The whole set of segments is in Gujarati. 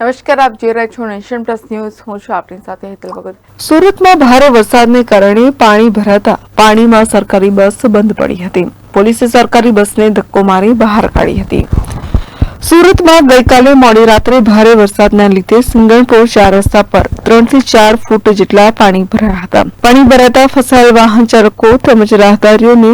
નમસ્કાર, આપ જોઈ રહ્યા છો નેશન પ્લસ ન્યૂઝ. હું છું આપની સાથે હેતલ ભગત. સુરતમાં ભારે વરસાદને કારણે પાણી ભરાતા પાણીમાં સરકારી બસ બંધ પડી હતી. પોલીસે સરકારી બસને ધક્કો મારી બહાર કાઢી હતી. સુરતમાં ગઈકાલે મોડી રાત્રે ભારે વરસાદના લીધે સિંગણપોર ચાર રસ્તા પર ત્રણથી ચાર ફૂટ જેટલા પાણી ભરાયા હતા. પાણી ભરાતા ફસાયેલ વાહન ચાલકો તેમજ રાહદારીઓને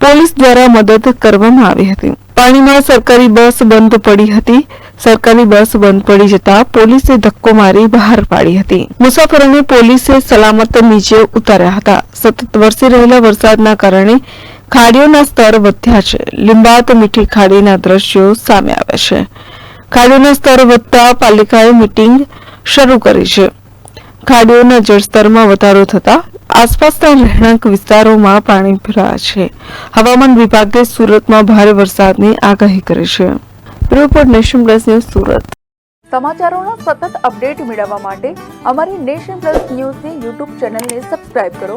પોલીસ દ્વારા મદદ કરવામાં આવી હતી. પાણીમાં સરકારી બસ બંધ પડી હતી. સરકારી બસ બંધ પડી જતા પોલીસે ધક્કો મારી બહાર પાડી હતી. મુસાફરોને પોલીસે સલામત નીચે ઉતાર્યા હતા. સતત વરસી રહેલા વરસાદના કારણે ખાડીઓના સ્તર વધ્યા છે. લીંબાત મીઠી ખાડીના દ્રશ્યો સામે આવે છે. ખાડીઓના સ્તર વધતા પાલિકાએ મીટિંગ શરૂ કરી છે. ખાડીઓના જળસ્તરમાં વધારો થતા આસપાસના રહેણાંક વિસ્તારોમાં પાણી ભરાયા છે. હવામાન વિભાગે સુરતમાં ભારે વરસાદની આગાહી કરી છે. Report nation plus news Surat. સમાચારોનો સતત અપડેટ મેળવવા માટે અમારી નેશન પ્લસ ન્યૂઝની યુટ્યુબ ચેનલને સબસ્ક્રાઇબ કરો.